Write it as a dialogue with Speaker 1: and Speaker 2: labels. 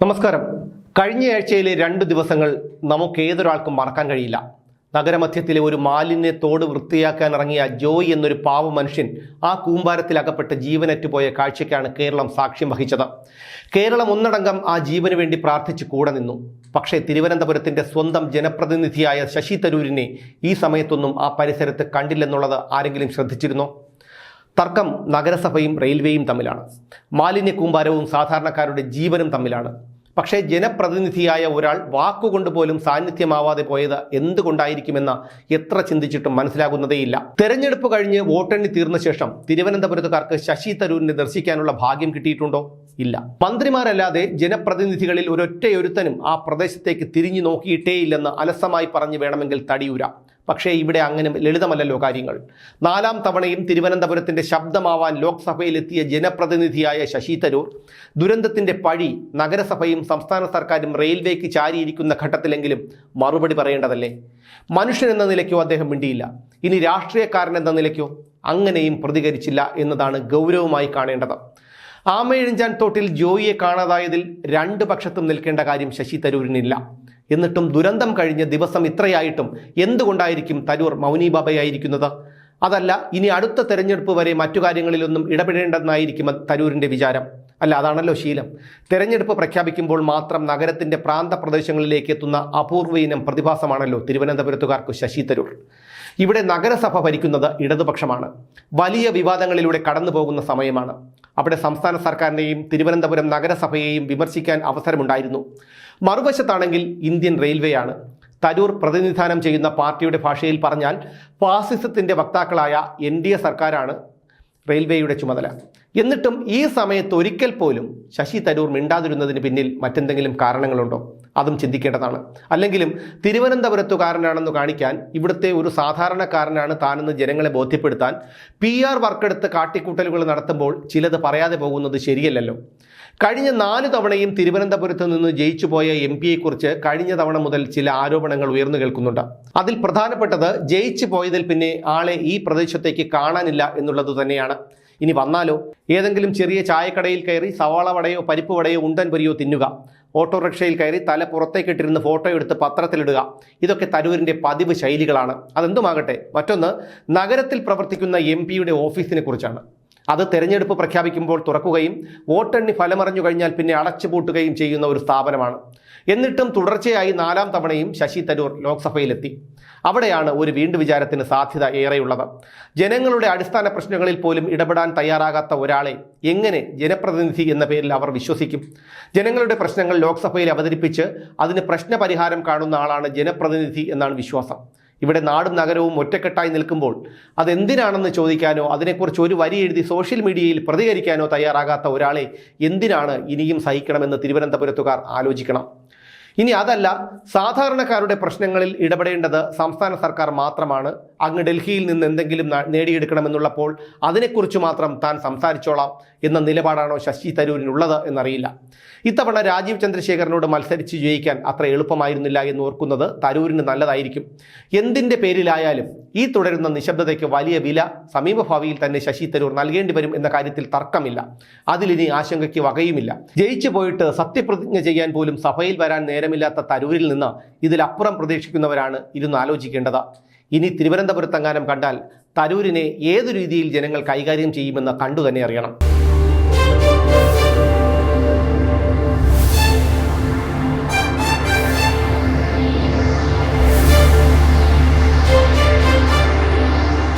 Speaker 1: നമസ്കാരം. കഴിഞ്ഞയാഴ്ചയിലെ രണ്ട് ദിവസങ്ങൾ നമുക്ക് ഏതൊരാൾക്കും മറക്കാൻ കഴിയില്ല. നഗരമധ്യത്തിലെ ഒരു മാലിന്യ തോട് വൃത്തിയാക്കാൻ ഇറങ്ങിയ ജോയ് എന്നൊരു പാവ മനുഷ്യൻ ആ കൂമ്പാരത്തിൽ അകപ്പെട്ട് ജീവനറ്റുപോയ കാഴ്ചയ്ക്കാണ് കേരളം സാക്ഷ്യം വഹിച്ചത്. കേരളം ഒന്നടങ്കം ആ ജീവന് വേണ്ടി പ്രാർത്ഥിച്ച് കൂടെ നിന്നു. പക്ഷേ തിരുവനന്തപുരത്തിന്റെ സ്വന്തം ജനപ്രതിനിധിയായ ശശി തരൂരിനെ ഈ സമയത്തൊന്നും ആ പരിസരത്ത് കണ്ടില്ലെന്നുള്ളത് ആരെങ്കിലും ശ്രദ്ധിച്ചിരുന്നോ? തർക്കം നഗരസഭയും റെയിൽവേയും തമ്മിലാണ്. മാലിന്യ കൂമ്പാരവും സാധാരണക്കാരുടെ ജീവനും തമ്മിലാണ്. പക്ഷേ ജനപ്രതിനിധിയായ ഒരാൾ വാക്കുകൊണ്ട് പോലും സാന്നിധ്യമാവാതെ പോയത് എന്തുകൊണ്ടായിരിക്കുമെന്ന് എത്ര ചിന്തിച്ചിട്ടും മനസ്സിലാകുന്നതേയില്ല. തെരഞ്ഞെടുപ്പ് കഴിഞ്ഞ് വോട്ടെണ്ണി തീർന്ന ശേഷം തിരുവനന്തപുരത്തുകാർക്ക് ശശി തരൂരിനെ ദർശിക്കാനുള്ള ഭാഗ്യം കിട്ടിയിട്ടുണ്ടോ? ഇല്ല. മന്ത്രിമാരല്ലാതെ ജനപ്രതിനിധികളിൽ ഒരൊറ്റയൊരുത്തനും ആ പ്രദേശത്തേക്ക് തിരിഞ്ഞു നോക്കിയിട്ടേയില്ലെന്ന് അലസമായി പറഞ്ഞു വേണമെങ്കിൽ തടിയൂരാം. പക്ഷേ ഇവിടെ അങ്ങനെ ലളിതമല്ലല്ലോ കാര്യങ്ങൾ. നാലാം തവണയും തിരുവനന്തപുരത്തിന്റെ ശബ്ദമാവാൻ ലോക്സഭയിലെത്തിയ ജനപ്രതിനിധിയായ ശശി തരൂർ ദുരന്തത്തിന്റെ പഴി നഗരസഭയും സംസ്ഥാന സർക്കാരും റെയിൽവേക്ക് ചാരിയിരിക്കുന്ന ഘട്ടത്തിലെങ്കിലും മറുപടി പറയേണ്ടതല്ലേ? മനുഷ്യൻ എന്ന നിലയ്ക്കോ അദ്ദേഹം മിണ്ടിയില്ല. ഇനി രാഷ്ട്രീയക്കാരൻ എന്ന നിലയ്ക്കോ അങ്ങനെയും പ്രതികരിച്ചില്ല എന്നതാണ് ഗൗരവമായി കാണേണ്ടത്. ആമയിഴഞ്ചാൻ തോട്ടിൽ ജോയിയെ കാണാതായതിൽ രണ്ട് പക്ഷത്തും നിൽക്കേണ്ട കാര്യം ശശി തരൂരിനില്ല. എന്നിട്ടും ദുരന്തം കഴിഞ്ഞ ദിവസം ഇത്രയായിട്ടും എന്തുകൊണ്ടായിരിക്കും തരൂർ മൗനിബാബയായിരിക്കുന്നത്? അതല്ല ഇനി അടുത്ത തെരഞ്ഞെടുപ്പ് വരെ മറ്റു കാര്യങ്ങളിലൊന്നും ഇടപെടേണ്ടെന്നായിരിക്കും തരൂരിന്റെ വിചാരം. അല്ല അതാണല്ലോ ശീലം. തെരഞ്ഞെടുപ്പ് പ്രഖ്യാപിക്കുമ്പോൾ മാത്രം നഗരത്തിന്റെ പ്രാന്ത പ്രദേശങ്ങളിലേക്ക് എത്തുന്ന അപൂർവ ഇനം പ്രതിഭാസമാണല്ലോ തിരുവനന്തപുരത്തുകാർക്ക് ശശി തരൂർ. ഇവിടെ നഗരസഭ ഭരിക്കുന്നത് ഇടതുപക്ഷമാണ്. വലിയ വിവാദങ്ങളിലൂടെ കടന്നു പോകുന്ന സമയമാണ്. അവിടെ സംസ്ഥാന സർക്കാരിനെയും തിരുവനന്തപുരം നഗരസഭയെയും വിമർശിക്കാൻ അവസരമുണ്ടായിരുന്നു. മറുവശത്താണെങ്കിൽ ഇന്ത്യൻ റെയിൽവേയാണ്. തരൂർ പ്രതിനിധാനം ചെയ്യുന്ന പാർട്ടിയുടെ ഭാഷയിൽ പറഞ്ഞാൽ ഫാസിസത്തിന്റെ വക്താക്കളായ എൻ ഡി എ സർക്കാരാണ് റെയിൽവേയുടെ ചുമതല. എന്നിട്ടും ഈ സമയത്ത് ഒരിക്കൽ പോലും ശശി തരൂർ മിണ്ടാതിരുന്നതിന് പിന്നിൽ മറ്റെന്തെങ്കിലും കാരണങ്ങളുണ്ടോ? അതും ചിന്തിക്കേണ്ടതാണ്. അല്ലെങ്കിലും തിരുവനന്തപുരത്തുകാരനാണെന്ന് കാണിക്കാൻ ഇവിടുത്തെ ഒരു സാധാരണക്കാരനാണ് താനെന്ന് ജനങ്ങളെ ബോധ്യപ്പെടുത്താൻ പി ആർ വർക്കെടുത്ത് കാട്ടിക്കൂട്ടലുകൾ നടത്തുമ്പോൾ ചിലത് പറയാതെ പോകുന്നത് ശരിയല്ലല്ലോ. കഴിഞ്ഞ നാല് തവണയും തിരുവനന്തപുരത്ത് നിന്ന് ജയിച്ചുപോയ എം പിയെക്കുറിച്ച് കഴിഞ്ഞ തവണ മുതൽ ചില ആരോപണങ്ങൾ ഉയർന്നു കേൾക്കുന്നുണ്ട്. അതിൽ പ്രധാനപ്പെട്ടത് ജയിച്ചു പോയതിൽ പിന്നെ ആളെ ഈ പ്രദേശത്തേക്ക് കാണാനില്ല എന്നുള്ളത് തന്നെയാണ്. ഇനി വന്നാലോ? ഏതെങ്കിലും ചെറിയ ചായക്കടയിൽ കയറി സവാള വടയോ പരിപ്പ് വടയോ ഉണ്ടൻ പൊരിയോ തിന്നുക. ഓട്ടോറിക്ഷയിൽ കയറി തല പുറത്തേക്കിട്ടിരുന്ന് ഫോട്ടോ എടുത്ത് പത്രത്തിലിടുക. ഇതൊക്കെ തരൂരിന്റെ പതിവ് ശൈലികളാണ്. അതെന്തുമാകട്ടെ? മറ്റൊന്ന് നഗരത്തിൽ പ്രവർത്തിക്കുന്ന എം പിയുടെ ഓഫീസിനെ കുറിച്ചാണ്. അത് തെരഞ്ഞെടുപ്പ് പ്രഖ്യാപിക്കുമ്പോൾ തുറക്കുകയും വോട്ടെണ്ണി ഫലമറിഞ്ഞു കഴിഞ്ഞാൽ പിന്നെ അടച്ചുപൂട്ടുകയും ചെയ്യുന്ന ഒരു സ്ഥാപനമാണ്. എന്നിട്ടും തുടർച്ചയായി നാലാം തവണയും ശശി തരൂർ ലോക്സഭയിലെത്തി. അവിടെയാണ് ഒരു വീണ്ടു വിചാരത്തിന് സാധ്യത ഏറെയുള്ളത്. ജനങ്ങളുടെ അടിസ്ഥാന പ്രശ്നങ്ങളിൽ പോലും ഇടപെടാൻ തയ്യാറാകാത്ത ഒരാളെ എങ്ങനെ ജനപ്രതിനിധി എന്ന പേരിൽ അവർ വിശ്വസിക്കും? ജനങ്ങളുടെ പ്രശ്നങ്ങൾ ലോക്സഭയിൽ അവതരിപ്പിച്ച് അതിന് പ്രശ്നപരിഹാരം കാണുന്ന ആളാണ് ജനപ്രതിനിധി എന്നാണ് വിശ്വാസം. ഇവിടെ നാടും നഗരവും ഒറ്റക്കെട്ടായി നിൽക്കുമ്പോൾ അതെന്തിനാണെന്ന് ചോദിക്കാനോ അതിനെക്കുറിച്ച് ഒരു വരി എഴുതി സോഷ്യൽ മീഡിയയിൽ പ്രതികരിക്കാനോ തയ്യാറാകാത്ത ഒരാളെ എന്തിനാണ് ഇനിയും സഹിക്കണമെന്ന് തിരുവനന്തപുരത്തുകാർ ആലോചിക്കണം. ഇനി അതല്ല സാധാരണക്കാരുടെ പ്രശ്നങ്ങളിൽ ഇടപെടേണ്ടത് സംസ്ഥാന സർക്കാർ മാത്രമാണ്. അങ്ങ് ഡൽഹിയിൽ നിന്ന് എന്തെങ്കിലും നേടിയെടുക്കണമെന്നുള്ളപ്പോൾ അതിനെക്കുറിച്ച് മാത്രം താൻ സംസാരിച്ചോളാം എന്ന നിലപാടാണോ ശശി തരൂരിനുള്ളത് എന്നറിയില്ല. ഇത്തവണ രാജീവ് ചന്ദ്രശേഖരനോട് മത്സരിച്ച് ജയിക്കാൻ അത്ര എളുപ്പമായിരുന്നില്ല എന്ന് ഓർക്കുന്നത് തരൂരിന് നല്ലതായിരിക്കും. എന്തിന്റെ പേരിലായാലും ഈ തുടരുന്ന നിശബ്ദതയ്ക്ക് വലിയ വില സമീപഭാവിയിൽ തന്നെ ശശി തരൂർ നൽകേണ്ടി വരും എന്ന കാര്യത്തിൽ തർക്കമില്ല. അതിലിനി ആശങ്കയ്ക്ക് വകയുമില്ല. ജയിച്ചു പോയിട്ട് സത്യപ്രതിജ്ഞ ചെയ്യാൻ പോലും സഭയിൽ വരാൻ നേരമില്ലാത്ത തരൂരിൽ നിന്ന് ഇതിലപ്പുറം പ്രതീക്ഷിക്കുന്നവരാണ് ഇരുന്ന് ആലോചിക്കേണ്ടത്. ഇനി തിരുവനന്തപുരത്തെങ്ങാനും കണ്ടാൽ തരൂരിനെ ഏതു രീതിയിൽ ജനങ്ങൾ കൈകാര്യം ചെയ്യുമെന്ന് കണ്ടു തന്നെ അറിയണം.